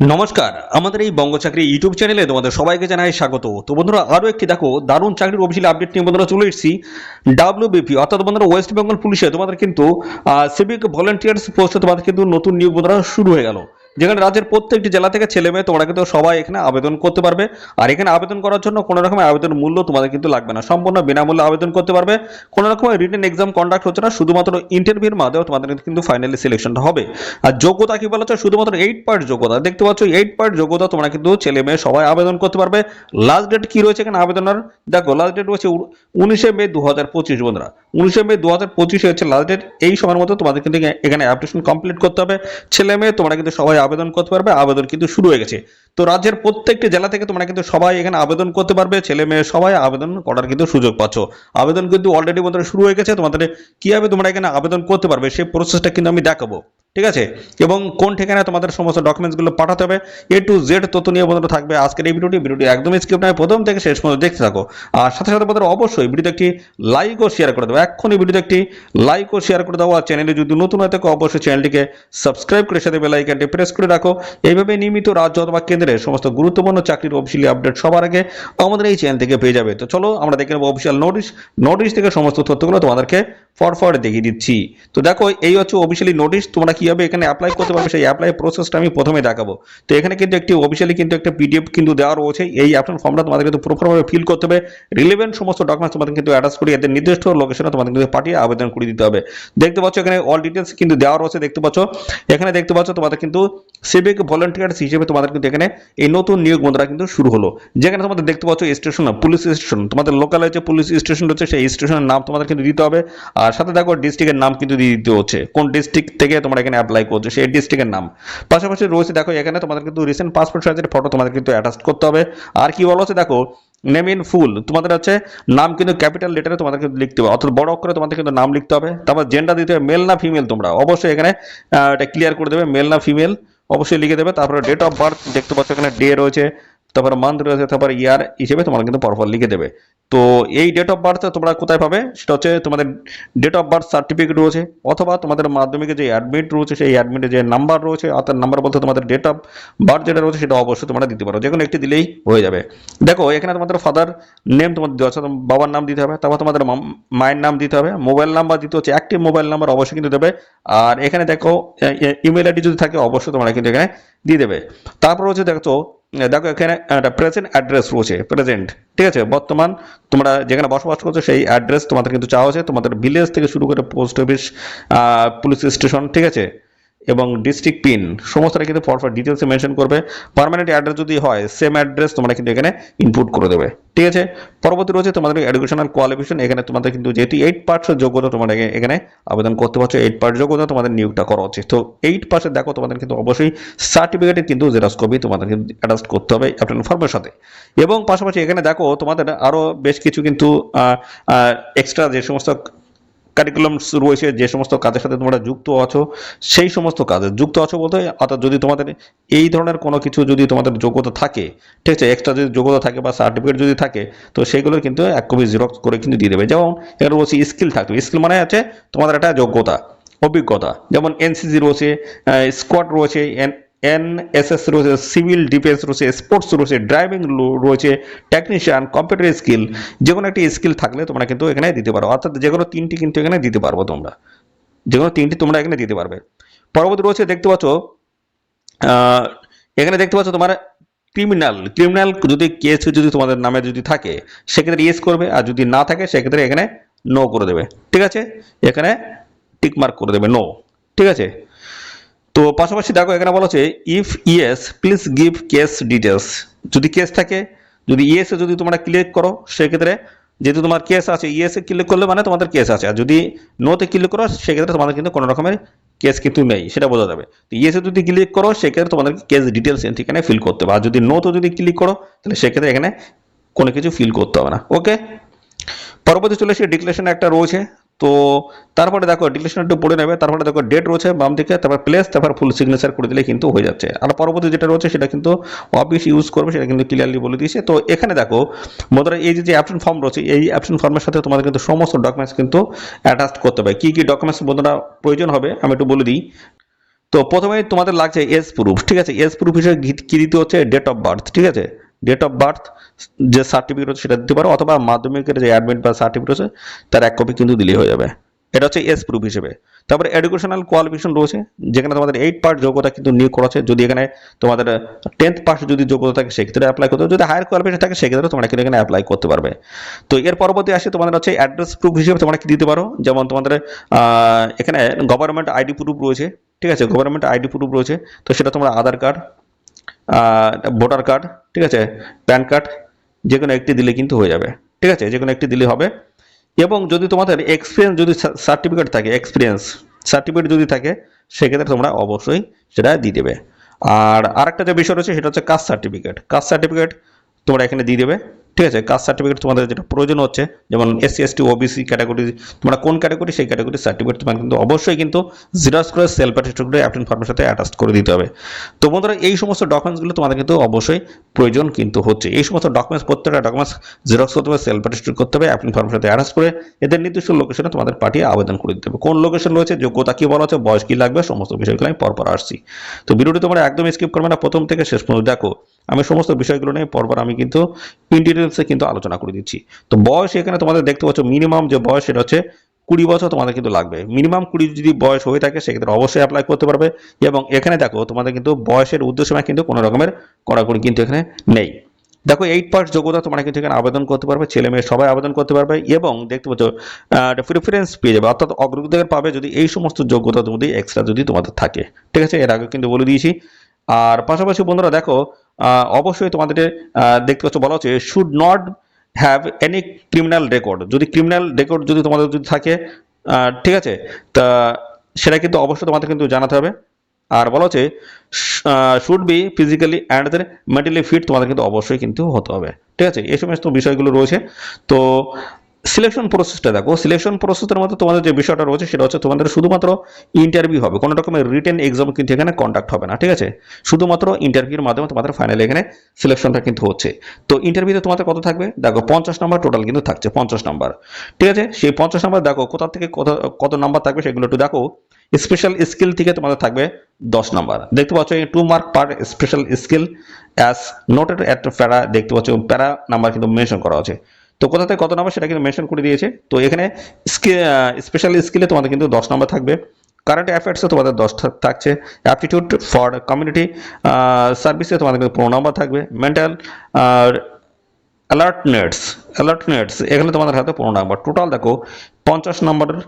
নমস্কার, আমাদের এই বঙ্গ চাকরি ইউটিউব চ্যানেলে তোমাদের সবাইকে জানাই স্বাগত। তো বন্ধুরা, আরও একটি দেখো, দারুণ চাকরির অফিসিয়াল আপডেট নিয়ে বন্ধুরা চলে এসেছি। ডাব্লিউবিপি অর্থাৎ বন্ধুরা ওয়েস্ট বেঙ্গল পুলিশে তোমাদের কিন্তু সিভিক ভলেন্টিয়ার্স পোস্টে তোমাদের কিন্তু নতুন নিয়োগ বন্ধুরা শুরু হয়ে গেল। যেখানে রাজ্যের প্রত্যেকটি জেলা থেকে ছেলে মেয়ে তোমরা কিন্তু সবাই এখানে আবেদন করতে পারবে। আর এখানে আবেদন করার জন্য কোনো রকমের আবেদন মূল্য তোমাদের কিন্তু লাগবে না। সম্পূর্ণ বিনামূল্যে আবেদন করতে পারবে। কোনো রকমের রিটেন এক্সাম কন্ডাক্ট হচ্ছে না, শুধুমাত্র ইন্টারভিউর মাধ্যমে তোমাদের কিন্তু ফাইনালি সিলেকশনটা হবে। আর যোগ্যতা কি বলা হচ্ছে শুধুমাত্র এইট পার্ট যোগ্যতা। দেখতে পাচ্ছ এইট পার্ট যোগ্যতা তোমরা কিন্তু ছেলে মেয়ে সবাই আবেদন করতে পারবে। লাস্ট ডেট কি রয়েছে এখানে আবেদনের? দেখো লাস্ট ডেট রয়েছে উনিশে মে দু হাজার পঁচিশ বন্ধুরা। উনিশে মে দু হাজার পঁচিশে হচ্ছে লাস্ট ডেট এই সময়ের মধ্যে তোমাদের কিন্তু এখানে অ্যাপ্লিকেশন কমপ্লিট করতে হবে। ছেলে মেয়ে তোমরা কিন্তু সবাই আবেদন করতে পারবে, আবেদন কিন্তু শুরু হয়ে গেছে। তো রাজ্যের প্রত্যেকটি জেলা থেকে তোমরা কিন্তু সবাই এখানে আবেদন করতে পারবে, ছেলে মেয়ে সবাই আবেদন করার কিন্তু সুযোগ পাচ্ছ। আবেদন কিন্তু অলরেডি বন্ধুরা শুরু হয়ে গেছে, তোমাদের কীভাবে তোমরা এখানে আবেদন করতে পারবে, সেই প্রসেসটা কিন্তু আমি দেখাবো। ঠিক আছে? এবং কোন ঠিকানায় তোমাদের সমস্ত ডকুমেন্টসগুলো পাঠাতে হবে? এ টু জেড তথ্য নিয়ে বন্ধুরা থাকবে আজকের এই ভিডিওটি। ভিডিওটি একদমই স্কিপ নয়। প্রথম থেকে শেষ পর্যন্ত দেখতে থাকো। আর সাথে সাথে বন্ধুরা অবশ্যই ভিডিওতে একটি লাইক ও শেয়ার করে দেবো। এক্ষুনি ভিডিওতে একটি লাইক ও শেয়ার করে দাও। আর চ্যানেলে যদি নতুন হয়ে থাকো, অবশ্যই চ্যানেলটিকে সাবস্ক্রাইব করে সাথে বেল আইকনটি প্রেস করে রাখো। এইভাবে নিয়মিত রাজ্য অথবা কেন্দ্রের সমস্ত গুরুত্বপূর্ণ চাকরির অফিসিয়ালি আপডেট সবার আগে আমাদের এই চ্যানেল থেকে পেয়ে যাবে। তো চলো, আমরা দেখে নেব অফিসিয়াল নোটিশ নোটিশ থেকে সমস্ত তথ্যগুলো তোমাদেরকে ফরফর দেখিয়ে দিচ্ছি। তো দেখো, এই হচ্ছে অফিসিয়ালি নোটিশ তোমরা কীভাবে এখানে অ্যাপ্লাই করতে পারবে সেই অ্যাপ্লাই প্রসেসটা আমি প্রথমে দেখাবো। তো এখানে কিন্তু একটি অফিসিয়ালি কিন্তু একটা পিডিএফ কিন্তু দেওয়া রয়েছে। এই অ্যাপ্লাই ফর্মটা তোমাদের কিন্তু প্রপারভাবে ফিল করতে হবে। রিলেভেন্ট সমস্ত ডকুমেন্টস তোমাদের কিন্তু অ্যাটাচ করে এদের নির্দিষ্ট লোকেশনে তোমাদের কিন্তু পাঠিয়ে আবেদন করে দিতে হবে। দেখতে পাচ্ছ এখানে অল ডিটেলস কিন্তু দেওয়া রয়েছে, দেখতে পাচ্ছ? এখানে দেখতে পাচ্ছ তোমাদের কিন্তু সিভিক ভলেন্টিয়ার্স হিসেবে তোমাদের কিন্তু এখানে এই নতুন নিয়োগ বন্ধুরা কিন্তু শুরু হলো। যেখানে তোমাদের দেখতে পাচ্ছ স্টেশন পুলিশ স্টেশন তোমাদের লোকালে যে পুলিশ স্টেশন রয়েছে, সেই স্টেশনের নাম তোমাদের কিন্তু দিতে হবে। আর সাথে দেখো ডিস্ট্রিক্টের নাম কিন্তু দিয়ে দিতে হচ্ছে। কোন ডিস্ট্রিক্ট থেকে তোমরা এখানে অ্যাপ্লাই করছ, সেই ডিস্ট্রিক্টের নাম। পাশাপাশি রয়েছে, দেখো, এখানে তোমাদের কিন্তু রিসেন্ট পাসপোর্ট সাইজের ফটো তোমাদের কিন্তু অ্যাটাচ করতে হবে। আর কি বলা হচ্ছে, দেখো নেম ইন ফুল তোমাদের হচ্ছে নাম কিন্তু ক্যাপিটাল লেটারে তোমাদের কিন্তু লিখতে হবে। অর্থাৎ বড় অক্ষরে তোমাদের কিন্তু নাম লিখতে হবে। তারপর জেন্ডার দিতে হবে মেল না ফিমেল তোমরা? অবশ্যই এখানে এটা ক্লিয়ার করে দেবে মেল না ফিমেল অবশ্যই লিখে দেবে। তারপরে ডেট অফ বার্থ দেখতে পাচ্ছ এখানে ডে রয়েছে। তারপরে মান্থ রয়েছে, তারপরে ইয়ার হিসেবে তোমরা কিন্তু পরপর লিখে দেবে। তো এই ডেট অফ বার্থ তোমরা কোথায় পাবে? সেটা হচ্ছে তোমাদের ডেট অফ বার্থ সার্টিফিকেট রয়েছে, অথবা তোমাদের মাধ্যমিকে যে অ্যাডমিট রয়েছে, সেই অ্যাডমিটে যে নাম্বার রয়েছে, অর্থাৎ নাম্বার বলতে তোমাদের ডেট অফ বার্থ যেটা রয়েছে, সেটা অবশ্যই তোমরা দিতে পারো। যে কোনো একটি দিলেই হয়ে যাবে। দেখো, এখানে তোমাদের ফাদার নেম তোমাদের দেওয়া বাবার নাম দিতে হবে, তারপর তোমাদের মায়ের নাম দিতে হবে মোবাইল নাম্বার দিতে হচ্ছে একটি মোবাইল নাম্বার অবশ্যই কিন্তু দেবে। আর এখানে দেখো ইমেল আইডি যদি থাকে, অবশ্যই তোমরা কিন্তু এখানে দিয়ে দেবে। তারপর হচ্ছে দেখো দেখো এখানে একটা প্রেজেন্ট অ্যাড্রেস রয়েছে প্রেজেন্ট ঠিক আছে? বর্তমান তোমরা যেখানে বসবাস করছ, সেই অ্যাড্রেস তোমাদের কিন্তু চাওয়া হচ্ছে তোমাদের ভিলেজ থেকে শুরু করে পোস্ট অফিস পুলিশ স্টেশন ঠিক আছে? এবং ডিস্ট্রিক্ট পিন সমস্তটা কিন্তু ফর ডিটেলসে মেনশন করবে। পার্মানেন্ট অ্যাড্রেস যদি হয় সেম অ্যাড্রেস তোমরা কিন্তু এখানে ইনপুট করে দেবে। ঠিক আছে? পরবর্তী রয়েছে তোমাদের এডুকেশনাল কোয়ালিফিকেশন এখানে তোমাদের কিন্তু যেহেতু এইট পার্টসের যোগ্যতা তোমরা এখানে- আবেদন করতে পারছ এইট পার্ট যোগ্যতা তোমাদের নিয়োগটা করা উচিত। তো এইট পার্সেন্ট দেখো, তোমাদের কিন্তু অবশ্যই সার্টিফিকেটের কিন্তু জেরক্স কপি তোমাদের কিন্তু অ্যাটাচ করতে হবে আপনার ফর্মের সাথে। এবং পাশাপাশি এখানে দেখো, তোমাদের আরও বেশ কিছু কিন্তু এক্সট্রা যে সমস্ত কারিকুলামস রয়েছে যে সমস্ত কাজের সাথে তোমরা যুক্ত আছো, সেই সমস্ত কাজে যুক্ত আছো বলতে, অর্থাৎ যদি তোমাদের এই ধরনের কোনো কিছু যদি তোমাদের যোগ্যতা থাকে, ঠিক আছে এক্সট্রা যদি যোগ্যতা থাকে বা সার্টিফিকেট যদি থাকে, তো সেইগুলোর কিন্তু এক কপি জেরক্স করে কিন্তু দিয়ে দেবে। যেমন এখানে রয়েছে স্কিল থাকবে। স্কিল মানে আছে তোমাদের একটা যোগ্যতা, অভিজ্ঞতা। যেমন এনসিসি রয়েছে স্কোয়াড রয়েছে এনএসএস রয়েছে, সিভিল ডিফেন্স রয়েছে, স্পোর্টস রয়েছে, ড্রাইভিং রয়েছে, টেকনিশিয়ান, কম্পিউটার স্কিল যে কোনো একটি স্কিল থাকলে তোমরা কিন্তু এখানে দিতে পারো। অর্থাৎ যে কোনো তিনটি কিন্তু এখানে দিতে পারব তোমরা। যে কোনো তিনটি তোমরা এখানে দিতে পারবে। পরবর্তী রয়েছে দেখতে পাচ্ছ এখানে দেখতে পাচ্ছ তোমার ক্রিমিনাল ক্রিমিনাল যদি কেস যদি তোমাদের নামে যদি থাকে, সেক্ষেত্রে ইয়েস করবে, আর যদি না থাকে, সেক্ষেত্রে এখানে নো করে দেবে। ঠিক আছে? এখানে টিক মার্ক করে দেবে নো ঠিক আছে? তো পাশাপাশি দেখো এখানে বলা হচ্ছে if yes please give case details যদি কেস থাকে, যদি ইয়েসে যদি তোমরা ক্লিক করো, সেক্ষেত্রে যেহেতু তোমার কেস আছে ইয়েসে ক্লিক করলে মানে তোমাদের কেস আছে। আর যদি নোতে ক্লিক করো, সেক্ষেত্রে তোমাদের কিন্তু কোনো রকমের কেস কিন্তু নেই, সেটা বোঝা যাবে। তো ইয়েসে যদি ক্লিক করো, সেক্ষেত্রে তোমাদেরকে কেস ডিটেলস এখানে ফিল করতে হবে। আর যদি নোতে যদি ক্লিক করো, তাহলে সেক্ষেত্রে এখানে কোনো কিছু ফিল করতে হবে না। ওকে পরবর্তী চলে এসে ডিক্লেশন একটা রয়েছে। তো তারপরে দেখো ডিক্লেশন একটু পড়ে নেবে, তারপরে দেখো ডেট রয়েছে বাম দিকে, তারপর প্লেস তারপর ফুল সিগনেচার করে দিলে কিন্তু হয়ে যাচ্ছে। আর পরবর্তী যেটা রয়েছে সেটা কিন্তু অফিস ইউজ করবে, সেটা কিন্তু ক্লিয়ারলি বলে দিয়েছে। তো এখানে দেখো বন্ধুরা এই যে অ্যাপশন ফর্ম রয়েছে, এই অ্যাপশন ফর্মের সাথে তোমাদের কিন্তু সমস্ত ডকুমেন্টস কিন্তু অ্যাটাচ করতে হবে। কী কী ডকুমেন্টস বন্ধুরা প্রয়োজন হবে, আমি একটু বলে দিই। তো প্রথমে তোমাদের লাগছে এস প্রুফ ঠিক আছে? এস প্রুফ হিসেবে কি দিতে হচ্ছে ডেট অফ বার্থ ঠিক আছে? ডেট অফ বার্থ যে সার্টিফিকেট হচ্ছে সেটা দিতে পারো, অথবা মাধ্যমিকের যে অ্যাডমিট বা সার্টিফিকেট আছে তার এক কপি কিন্তু দিলেই হয়ে যাবে। এটা হচ্ছে এস প্রুফ হিসেবে। তারপরে এডুকেশনাল কোয়ালিফিকেশন রয়েছে, যেখানে তোমাদের এইট পার্ট যোগ্যতা কিন্তু নিয়োগ করা আছে যদি এখানে তোমাদের টেন্থ পাস যদি যোগ্যতা থাকে, সেক্ষেত্রে অ্যাপ্লাই করতে যদি হায়ার কোয়ালিফিকেশন থাকে, সেক্ষেত্রে তোমরা কিন্তু এখানে অ্যাপ্লাই করতে পারবে। তো এর পরবর্তী আসে তোমাদের হচ্ছে অ্যাড্রেস প্রুফ হিসেবে তোমরা কি দিতে পারো? যেমন তোমাদের এখানে গভর্নমেন্ট আইডি প্রুফ রয়েছে, ঠিক আছে? গভর্নমেন্ট আইডি প্রুফ রয়েছে। তো সেটা তোমরা আধার কার্ড ভোটার কার্ড, ঠিক আছে? প্যান কার্ড যে কোনো একটি দিলে কিন্তু হয়ে যাবে, ঠিক আছে? যে কোনো একটি দিলে হবে। এবং যদি তোমাদের এক্সপিরিয়েন্স যদি সার্টিফিকেট থাকে এক্সপিরিয়েন্স সার্টিফিকেট যদি থাকে, সেক্ষেত্রে তোমরা অবশ্যই সেটা দিয়ে দেবে। আর আরেকটা যে বিষয় রয়েছে, সেটা হচ্ছে কাস্ট সার্টিফিকেট কাস্ট সার্টিফিকেট তোমরা এখানে দিয়ে দেবে। ঠিক আছে কাস্ট সার্টিফিকেট তোমাদের যেটা প্রয়োজন হচ্ছে, যেমন এসসি এসটি ওবিসি ক্যাটাগরি তোমরা কোন ক্যাটাগরি সেই ক্যাটাগরি সার্টিফিকেট তোমাকে কিন্তু অবশ্যই কিন্তু জিরক্স করে সেলফ অ্যাটেস্টেড করে অ্যাপ্লিন ফর্মের সাথে অ্যাটাচ করে দিতে হবে। তো বন্ধুরা, এই সমস্ত ডকুমেন্টসগুলো তোমাদের কিন্তু অবশ্যই প্রয়োজন কিন্তু হচ্ছে। এই সমস্ত ডকুমেন্টস প্রত্যেকটা ডকুমেন্টস জেরক্স করতে হবে সেলফ অ্যাটেস্টেড করতে হবে অ্যাপ্লিন ফর্মের সাথে অ্যাটাচ করে এদের নির্দিষ্ট লোকেশনে তোমাদের পাঠিয়ে আবেদন করে দিতে হবে। কোন লোকেশন রয়েছে, যোগ্যতা কী বলা হচ্ছে, বয়স কী লাগবে, সমস্ত বিষয়গুলো আমি পরপর আসছি। তো ভিডিওটি তোমরা একদম স্কিপ করবে না, প্রথম থেকে শেষ পর্যন্ত দেখো। আমি সমস্ত বিষয়গুলো নিয়ে পরপর আমি কিন্তু ইন ডিটেলসে কিন্তু আলোচনা করে দিচ্ছি। তো বয়স এখানে তোমাদের দেখতে পাচ্ছ মিনিমাম যে বয়স সেটা হচ্ছে কুড়ি বছর তোমাদের কিন্তু লাগবে। মিনিমাম কুড়ি যদি বয়স হয়ে থাকে, সেক্ষেত্রে অবশ্যই অ্যাপ্লাই করতে পারবে। এবং এখানে দেখো, তোমাদের কিন্তু বয়সের উদ্দেশ্যে কিন্তু কোনো রকমের কড়াকড়ি কিন্তু এখানে নেই। দেখো এইট পার্ট যোগ্যতা তোমরা কিন্তু এখানে আবেদন করতে পারবে, ছেলে মেয়ে সবাই আবেদন করতে পারবে। এবং দেখতে পাচ্ছ প্রিফারেন্স পেয়ে যাবে অর্থাৎ অগ্রগতির পাবে যদি এই সমস্ত যোগ্যতা মধ্যে এক্সট্রা যদি তোমাদের থাকে। ঠিক আছে, এর আগে কিন্তু বলে দিয়েছি। আর পাশাপাশি বন্ধুরা দেখো অবশ্যই তোমাদের দেখতে পাচ্ছ বলা হচ্ছে should not have any criminal record যদি ক্রিমিনাল রেকর্ড যদি তোমাদের যদি থাকে ঠিক আছে? তা সেটা কিন্তু অবশ্যই তোমাদের কিন্তু জানাতে হবে। আর বলা হচ্ছে should be physically and mentally fit তোমাদের কিন্তু অবশ্যই কিন্তু হতে হবে। ঠিক আছে? এই সমস্ত বিষয়গুলো রয়েছে। তো সিলেকশন প্রসেসটা দেখো। সিলেকশন প্রসেসের মধ্যে তোমাদের যে বিষয়টা রয়েছে সেটা হচ্ছে তোমাদের শুধুমাত্র ইন্টারভিউ হবে। কোনো রকমের রিটেন এক্সাম কিন্তু এখানে কন্ডাক্ট হবে না, ঠিক আছে? শুধুমাত্র ইন্টারভিউর মাধ্যমে তোমাদের ফাইনালি এখানে সিলেকশনটা কিন্তু হচ্ছে। তো ইন্টারভিউতে তোমাদের কত থাকবে? দেখো, পঞ্চাশ নাম্বার টোটাল কিন্তু থাকছে, পঞ্চাশ নাম্বার ঠিক আছে? সেই পঞ্চাশ নাম্বার দেখো, কোথা থেকে কত কত নাম্বার থাকবে সেগুলো একটু দেখো। স্পেশাল স্কিল থেকে তোমাদের থাকবে দশ নাম্বার দেখতে পাচ্ছ, এই two mark per special skill as noted at para দেখতে পাচ্ছ প্যারা নাম্বার কিন্তু মেনশন করা আছে। তো কোথা থেকে কত নাম্বার সেটা কিন্তু মেনশন করে দিয়েছে। তো এখানে স্পেশাল স্কিলে তোমাদের কিন্তু দশ নাম্বার থাকবে। কারেন্ট অ্যাফেয়ার্সে তোমাদের দশ থাকছে। অ্যাপটিটিউড ফর কমিউনিটি সার্ভিসে তোমাদের কিন্তু পনেরো নাম্বার থাকবে। মেন্টাল অ্যালার্টনেটস অ্যালার্টনেটস এখানে তোমাদের হাতে পনেরো নাম্বার। টোটাল দেখো, পঞ্চাশ নাম্বারের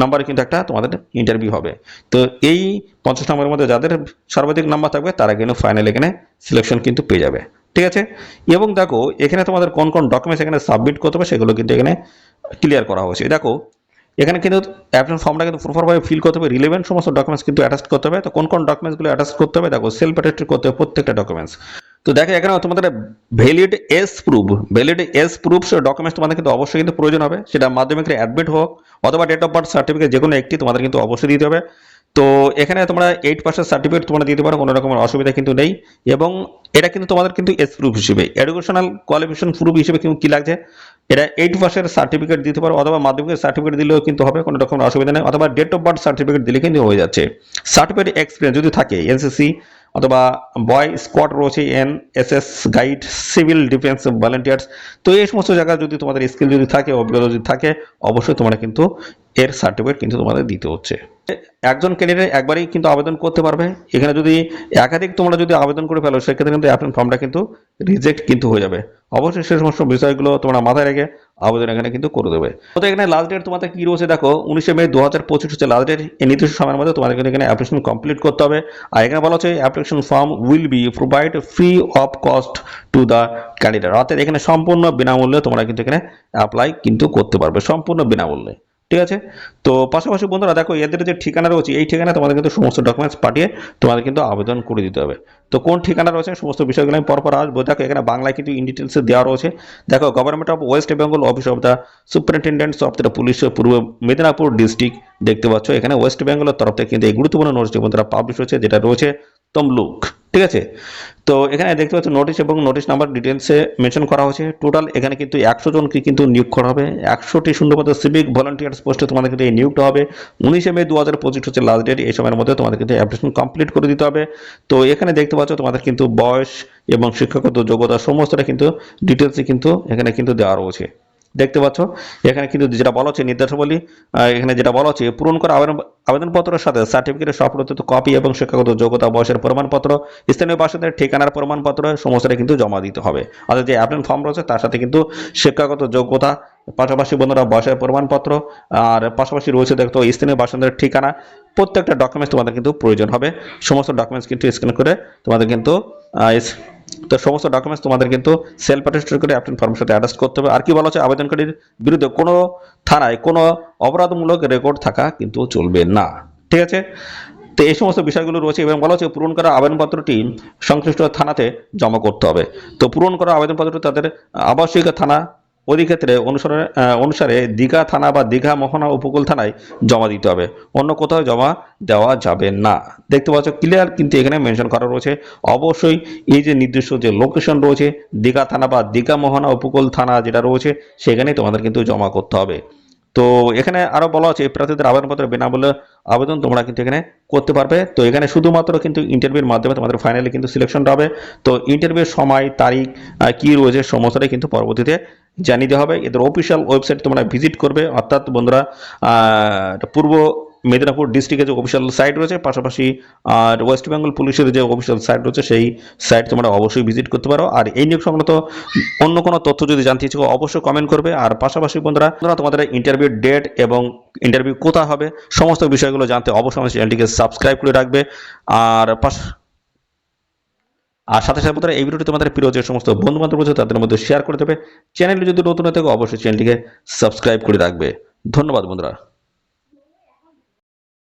নাম্বারে কিন্তু একটা তোমাদের ইন্টারভিউ হবে। তো এই পঞ্চাশ নাম্বারের মধ্যে যাদের সর্বাধিক নাম্বার থাকবে, তারা কিন্তু ফাইনাল এখানে সিলেকশন কিন্তু পেয়ে যাবে। ঠিক আছে? এবং দেখো, এখানে তোমাদের কোন কোন ডকুমেন্টস এখানে সাবমিট করতে হবে সেগুলো কিন্তু এখানে ক্লিয়ার করা হয়েছে। দেখো, এখানে কিন্তু অ্যাপ্লিকেশন ফর্মটা কিন্তু প্রপারভাবে ফিল করতে হবে রিলেভেন্ট সমস্ত ডকুমেন্টস কিন্তু অ্যাটাচ করতে হবে। তো কোন কোন ডকুমেন্টসগুলো অ্যাটাচ করতে হবে? দেখো সেলফ অ্যাটেস্টেড করতে হবে প্রত্যেকটা ডকুমেন্টস তো দেখো, এখানে তোমাদের valid as proof valid as proof documents তোমাদের কিন্তু অবশ্যই কিন্তু প্রয়োজন হবে। সেটা মাধ্যমিকের অ্যাডমিট হোক, অথবা ডেট অফ বার্থ সার্টিফিকেট যে কোনো একটি তোমাদের কিন্তু অবশ্যই দিতে হবে। তো এখানে তোমরা এইট পার্সেন্ট সার্টিফিকেট তোমরা দিতে পারো, কোনো রকমের অসুবিধা কিন্তু নেই। এবং এটা কিন্তু তোমাদের কিন্তু এস প্রুফ হিসেবে এডুকেশনাল কোয়ালিফিকেশন প্রুফ হিসেবে কিন্তু কি লাগছে? এটা এইট পার্সেন্ট সার্টিফিকেট দিতে পারো, অথবা মাধ্যমিকের সার্টিফিকেট দিলেও কিন্তু হবে, কোনো রকমের অসুবিধা নেই, অথবা ডেট অফ বার্থ সার্টিফিকেট দিলে কিন্তু হয়ে যাচ্ছে। সার্টিফিকেট এক্সপিরিয়েন্স যদি থাকে এনসিসি অথবা বয় স্কোয়াড রয়েছে N S S guide civil defence volunteers তো এই সমস্ত জায়গায় যদি তোমাদের স্কিল যদি থাকে, অভিজ্ঞতা যদি থাকে, অবশ্যই তোমরা কিন্তু এর সার্টিফিকেট কিন্তু তোমাদের দিতে হচ্ছে। একজন ক্যান্ডিডেট একবারই কিন্তু আবেদন করতে পারবে। এখানে যদি একাধিক তোমরা যদি আবেদন করে ফেলো, সেক্ষেত্রে কিন্তু অ্যাপ্লিকেশন ফর্মটা কিন্তু রিজেক্ট কিন্তু হয়ে যাবে। অবশ্যই সে সমস্ত বিষয়গুলো তোমরা মাথায় রেখে আবেদন এখানে কিন্তু করে দেবে। তো এখানে লাস্ট ডেট তোমাদের কি রয়েছে দেখো, উনিশে মে দু হাজার পঁচিশ হচ্ছে লাস্ট ডেট এই নির্দিষ্ট সময়ের মধ্যে তোমাদের কিন্তু এখানে অ্যাপ্লিকেশন কমপ্লিট করতে হবে। আর এখানে বলা হচ্ছে application form will be provide free of cost to the candidate অর্থাৎ এখানে সম্পূর্ণ বিনামূল্যে তোমরা কিন্তু এখানে অ্যাপ্লাই কিন্তু করতে পারবে, সম্পূর্ণ বিনামূল্যে। ঠিক আছে? তো পাশাপাশি বন্ধুরা দেখো, এদের যে ঠিকানা রয়েছে, এই ঠিকানা তোমাদের কিন্তু সমস্ত ডকুমেন্টস পাঠিয়ে তোমাদের কিন্তু আবেদন করে দিতে হবে। তো কোন ঠিকানা রয়েছে, সমস্ত বিষয়গুলো আমি পরপর আসব। দেখো, এখানে বাংলায় কিন্তু ইন ডিটেলসে দেওয়া রয়েছে। দেখো government of West Bengal office of the superintendents of the police Purba Medinipur district দেখতে পাচ্ছ। এখানে ওয়েস্ট বেঙ্গলের তরফ থেকে কিন্তু এই গুরুত্বপূর্ণ নোটিশটি বন্ধুরা পাবলিশ হয়েছে, যেটা রয়েছে তমলুক। ঠিক আছে? তো এখানে দেখতে পাচ্ছ নোটিশ এবং নোটিশ নাম্বার ডিটেলসে মেনশন করা হয়েছে। টোটাল এখানে কিন্তু একশো জনকে কিন্তু নিয়োগ করা হবে। একশোটি শূন্যপদ সিভিক ভলান্টিয়ার্স পোস্টে তোমাদের কিন্তু এই নিয়োগটা হবে। উনিশে মে দু হাজার পঁচিশ হচ্ছে লাস্ট ডেট এই সময়ের মধ্যে তোমাদের কিন্তু অ্যাপ্লিকেশন কমপ্লিট করে দিতে হবে। তো এখানে দেখতে পাচ্ছ তোমাদের কিন্তু বয়স এবং শিক্ষাগত যোগ্যতা সমস্তটা কিন্তু ডিটেলসে কিন্তু এখানে কিন্তু দেওয়া রয়েছে। দেখতে পাচ্ছ? এখানে কিন্তু যেটা বলা হচ্ছে নির্দেশাবলী এখানে যেটা বলা হচ্ছে, পূরণ করা আবেদন, আবেদনপত্রের সাথে সার্টিফিকেটের সফলতা কপি এবং শিক্ষাগত যোগ্যতা, বয়সের প্রমাণপত্র, স্থানীয় বাসিন্দার ঠিকানার প্রমাণপত্র, সমস্তটা কিন্তু জমা দিতে হবে। অর্থাৎ যে অ্যাপ্লিকেশন ফর্ম রয়েছে, তার সাথে কিন্তু শিক্ষাগত যোগ্যতা, পাশাপাশি বন্ধুরা বয়সের প্রমাণপত্র, আর পাশাপাশি রয়েছে দেখতো স্থানীয় বাসিন্দার ঠিকানা, প্রত্যেকটা ডকুমেন্টস তোমাদের কিন্তু প্রয়োজন হবে। সমস্ত ডকুমেন্টস কিন্তু স্ক্যান করে তোমাদের কিন্তু তো সমস্ত ডকুমেন্টস তোমাদের কিন্তু সেলফ অ্যাটেস্টেড করে অ্যাপ্লিকেশন ফর্মের সাথে অ্যাটাচ করতে হবে। আর কি বলা হচ্ছে? আবেদনকারীর বিরুদ্ধে কোনো থানায় কোনো অপরাধমূলক রেকর্ড থাকা কিন্তু চলবে না। ঠিক আছে? তো এই সমস্ত বিষয়গুলো রয়েছে এবং বলা হচ্ছে পূরণ করা আবেদনপত্রটি সংশ্লিষ্ট থানাতে জমা করতে হবে। তো পূরণ করা আবেদনপত্রটি তাদের আবাসিক থানা অধিক্ষেত্রে অনুসারে আহ, অনুসারে দীঘা থানা বা দীঘা মোহনা উপকূল থানায় জমা দিতে হবে। অন্য কোথাও জমা দেওয়া যাবে না। দেখতে পাচ্ছ ক্লিয়ার কিন্তু এখানে মেনশন করা রয়েছে। অবশ্যই এই যে নির্দিষ্ট যে লোকেশন রয়েছে দীঘা থানা বা দীঘা মোহনা উপকূল থানা যেটা রয়েছে সেখানে তোমাদের কিন্তু জমা করতে হবে। তো এখানে আরও বলা আছে প্রার্থীদের আবেদনপত্র বিনামূল্যে আবেদন তোমরা কিন্তু এখানে করতে পারবে। তো এখানে শুধুমাত্র কিন্তু ইন্টারভিউর মাধ্যমে তোমাদের ফাইনালি কিন্তু সিলেকশনটা হবে। তো ইন্টারভিউর সময়, তারিখ কী রয়েছে, সমস্তটাই কিন্তু পরবর্তীতে জানিয়ে দেওয়া হবে। এদের অফিসিয়াল ওয়েবসাইট তোমরা ভিজিট করবে। অর্থাৎ বন্ধুরা পূর্ব মেদিনীপুর ডিস্ট্রিক্টের যে অফিসিয়াল সাইট রয়েছে, পাশাপাশি, আর ওয়েস্ট বেঙ্গল পুলিশের যে অফিসিয়াল সাইট রয়েছে, সেই সাইট তোমরা অবশ্যই ভিজিট করতে পারো। আর এই নিয়োগ সংক্রান্ত অন্য কোনো তথ্য যদি জানতে ইচ্ছুক, অবশ্যই কমেন্ট করবে। আর পাশাপাশি বন্ধুরা বন্ধুরা তোমাদের ইন্টারভিউ ডেট এবং ইন্টারভিউ কোথায় হবে, সমস্ত বিষয়গুলো জানতে অবশ্যই আমার চ্যানেলটিকে সাবস্ক্রাইব করে রাখবে। আর পাশ আর সাথে সাথে বন্ধুরা, এই ভিডিওটি তোমাদের প্রিয় যে সমস্ত বন্ধু বান্ধব রয়েছে, তাদের মধ্যে শেয়ার করে দেবে। চ্যানেলটি যদি নতুন হয়ে থাকে, অবশ্যই চ্যানেলটিকে সাবস্ক্রাইব করে রাখবে। ধন্যবাদ বন্ধুরা।